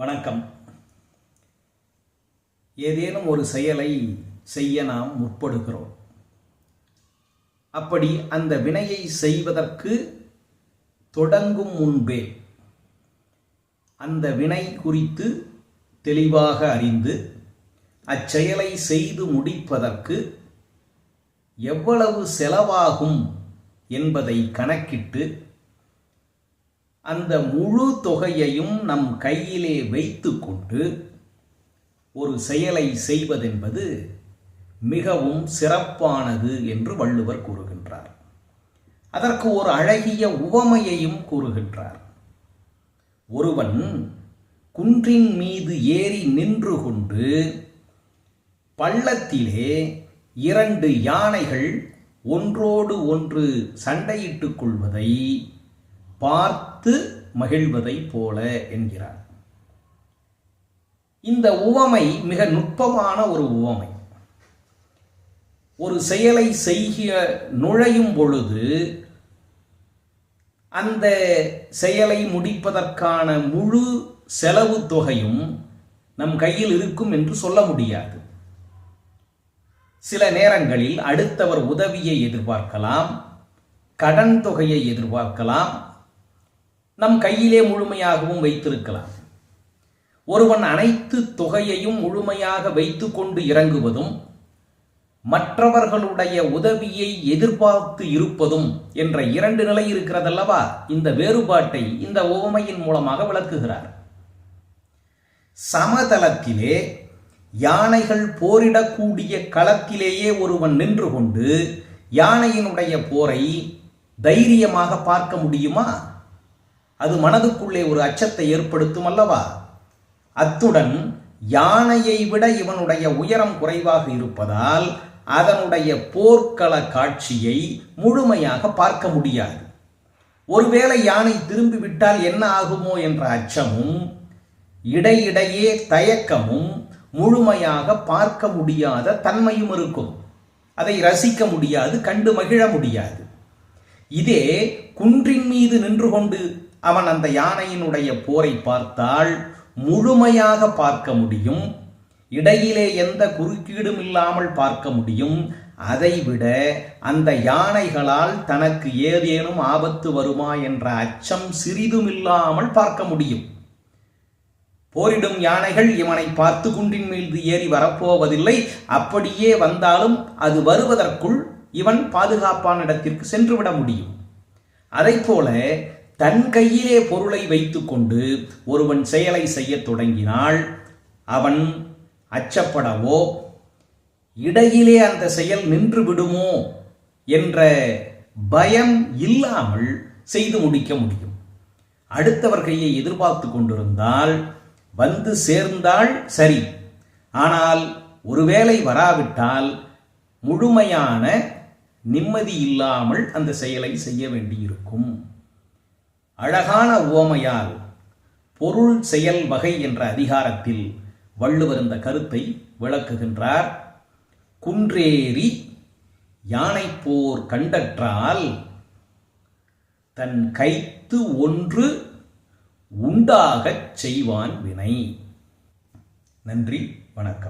வணக்கம். ஏதேனும் ஒரு செயலை செய்ய நாம் முற்படுகிறோம். அப்படி அந்த வினையை செய்வதற்கு தொடங்கும் முன்பே அந்த வினை குறித்து தெளிவாக அறிந்து அச்செயலை செய்து முடிப்பதற்கு எவ்வளவு செலவாகும் என்பதை கணக்கிட்டு அந்த முழு தொகையையும் நம் கையிலே வைத்துக்கொண்டு ஒரு செயலை செய்வதென்பது மிகவும் சிறப்பானது என்று வள்ளுவர் கூறுகின்றார். அதற்கு ஒரு அழகிய உவமையையும் கூறுகின்றார். ஒருவன் குன்றின் மீது ஏறி நின்று கொண்டு பள்ளத்திலே இரண்டு யானைகள் ஒன்றோடு ஒன்று சண்டையிட்டுக் கொள்வதை பார்த்து மகிழ்வதைப் போல என்கிறார். இந்த உவமை மிக நுட்பமான ஒரு உவமை. ஒரு செயலை செய்ய நுழையும் பொழுது அந்த செயலை முடிப்பதற்கான முழு செலவு தொகையும் நம் கையில் இருக்கும் என்று சொல்ல முடியாது. சில நேரங்களில் அடுத்தவர் உதவியை எதிர்பார்க்கலாம் கடன் தொகையை எதிர்பார்க்கலாம் நம் கையிலே முழுமையாகவும் வைத்திருக்கலாம். ஒருவன் அனைத்து தொகையையும் முழுமையாக வைத்துக்கொண்டு இறங்குவதும் மற்றவர்களுடைய உதவியை எதிர்பார்த்து இருப்பதும் என்ற இரண்டு நிலை இருக்கிறதல்லவா? இந்த வேறுபாட்டை இந்த உவமையின் மூலமாக விளக்குகிறார். சமதளத்திலே யானைகள் போரிடக்கூடிய களத்திலேயே ஒருவன் நின்று கொண்டு யானையினுடைய போரை தைரியமாக பார்க்க முடியுமா? அது மனதுக்குள்ளே ஒரு அச்சத்தை ஏற்படுத்தும் அல்லவா? அத்துடன் யானையை விட இவனுடைய உயரம் குறைவாக இருப்பதால் அதனுடைய போர்க்கள காட்சியை முழுமையாக பார்க்க முடியாது. ஒருவேளை யானை திரும்பிவிட்டால் என்ன ஆகுமோ என்ற அச்சமும் இடையிடையே தயக்கமும் முழுமையாக பார்க்க முடியாத தன்மையும் இருக்கும். அதை ரசிக்க முடியாது கண்டு மகிழ முடியாது. இதே குன்றின் மீது நின்று கொண்டு அவன் அந்த யானையினுடைய போரை பார்த்தால் முழுமையாக பார்க்க முடியும். இடையிலே எந்த குறுக்கீடும் இல்லாமல் பார்க்க முடியும். அதைவிட அந்த யானைகளால் தனக்கு ஏதேனும் ஆபத்து வருமா என்ற அச்சம் சிறிதும் இல்லாமல் பார்க்க முடியும். போரிடும் யானைகள் இவனை பார்த்து குன்றின் மீது ஏறி வரப்போவதில்லை. அப்படியே வந்தாலும் அது வருவதற்குள் இவன் பாதுகாப்பான இடத்திற்கு சென்றுவிட முடியும். அதை போல தன் கையிலே பொருளை வைத்துக்கொண்டு ஒருவன் செயலை செய்ய தொடங்கினால் அவன் அச்சப்படவோ இடையிலே அந்த செயல் நின்று விடுமோ என்ற பயம் இல்லாமல் செய்து முடிக்க முடியும். அடுத்தவர் கையை எதிர்பார்த்து கொண்டிருந்தால் வந்து சேர்ந்தால் சரி. ஆனால் ஒருவேளை வராவிட்டால் முழுமையான நிம்மதி இல்லாமல் அந்த செயலை செய்ய வேண்டியிருக்கும். அழகான உவமையால் பொருள் செயல் வகை என்ற அதிகாரத்தில் வள்ளுவர் இந்த கருத்தை விளக்குகின்றார். குன்றேறி யானை போர் கண்டற்றால் தன் கைத்து ஒன்று உண்டாகச் செய்வான் வினை. நன்றி வணக்கம்.